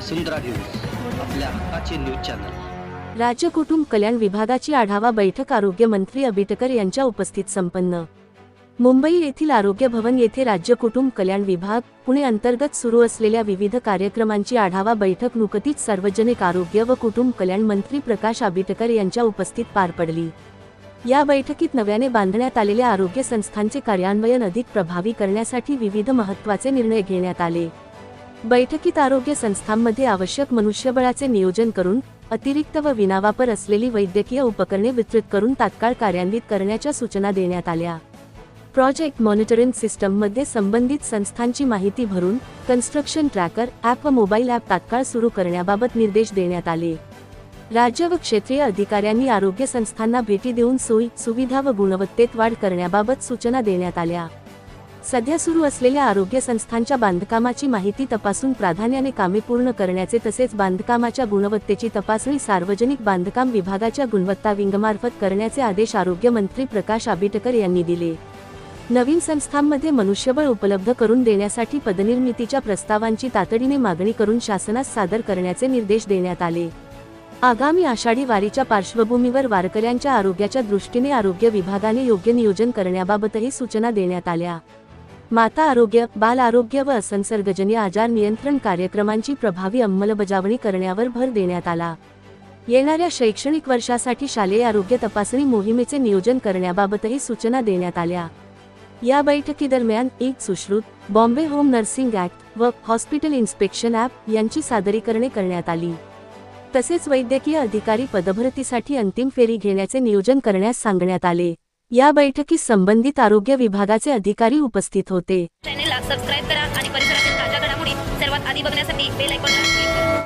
वसुंधरा news आपल्या हक्काचे news channel. राज्य कुटुंब कल्याण विभागाची आढावा बैठक आरोग्य मंत्री अबिटकर यांच्या उपस्थित संपन्न. मुंबई येथील आरोग्य भवन येथे राज्य कुटुंब कल्याण विभाग पुणे अंतर्गत सुरू असलेल्या विविध कार्यक्रमांची आढावा बैठक नुकतीच सार्वजनिक आरोग्य व कुटुंब कल्याण मंत्री प्रकाश आबिटकर यांच्या उपस्थित पार पडली. या बैठकीत नव्याने बांधण्यात आलेल्या आरोग्य संस्थांचे कार्यान्वयन अधिक प्रभावी करण्यासाठी विविध महत्त्वाचे निर्णय घेण्यात आले. बैठकीत आरोग्य संस्थांमध्ये आवश्यक मनुष्यबळाचे नियोजन करून अतिरिक्त व विनावापर असलेली वैद्यकीय उपकरणे वितरित करून तात्काळ कार्यान्वित करण्याच्या सूचना देण्यात आल्या. प्रोजेक्ट मॉनिटरिंग सिस्टममध्ये संबंधित संस्थांची माहिती भरून कन्स्ट्रक्शन ट्रॅकर ॲप व मोबाईल ॲप तात्काळ सुरू करण्याबाबत निर्देश देण्यात आले. राज्य व क्षेत्रीय अधिकाऱ्यांनी आरोग्य संस्थांना भेटी देऊन सोयी सुविधा व गुणवत्तेत वाढ करण्याबाबत सूचना देण्यात आल्या. सध्या सुरू असलेल्या आरोग्य संस्थांच्या बांधकामाची माहिती तपासून प्राधान्याने कामे पूर्ण करण्याचे तसेच बांधकामाच्या गुणवत्तेची तपासणी सार्वजनिक बांधकाम विभागाच्या गुणवत्ता विंगमार्फत करण्याचे आदेश आरोग्यमंत्री प्रकाश आबिटकर यांनी दिले. नवीन संस्थांमध्ये मनुष्यबळ उपलब्ध करून देण्यासाठी पदनिर्मितीच्या प्रस्तावांची तातडीने मागणी करून शासनास सादर करण्याचे निर्देश देण्यात आले. आगामी आषाढी वारीच्या पार्श्वभूमीवर वारकऱ्यांच्या आरोग्याच्या दृष्टीने आरोग्य विभागाने योग्य नियोजन करण्याबाबतही सूचना देण्यात आल्या. माता आरोग्य बाल आरोग्य व असंसर्गजन्य आजार नियंत्रण कार्यक्रमांची प्रभावी अंमलबजावणी करण्यावर भर देण्यात आला. येणाऱ्या शैक्षणिक वर्षासाठी शालेय आरोग्य तपासणी मोहिमेचे नियोजन करण्याबाबतही सूचना देण्यात आल्या. या बैठकीदरम्यान एक Sushrut Bombay home nursing act व हॉस्पिटल इन्स्पेक्शन ॲप यांची सादरीकरणे करण्यात आली. तसेच वैद्यकीय अधिकारी पदभरतीसाठी अंतिम फेरी घेण्याचे नियोजन करण्यास सांगण्यात आले. या बैठकीस संबंधित आरोग्य विभागाचे अधिकारी उपस्थित होते. चॅनेलला सबस्क्राईब करा आणि परिसरातील ताज्या घडामोडी सर्वात आधी बघण्यासाठी बेल आयकॉनला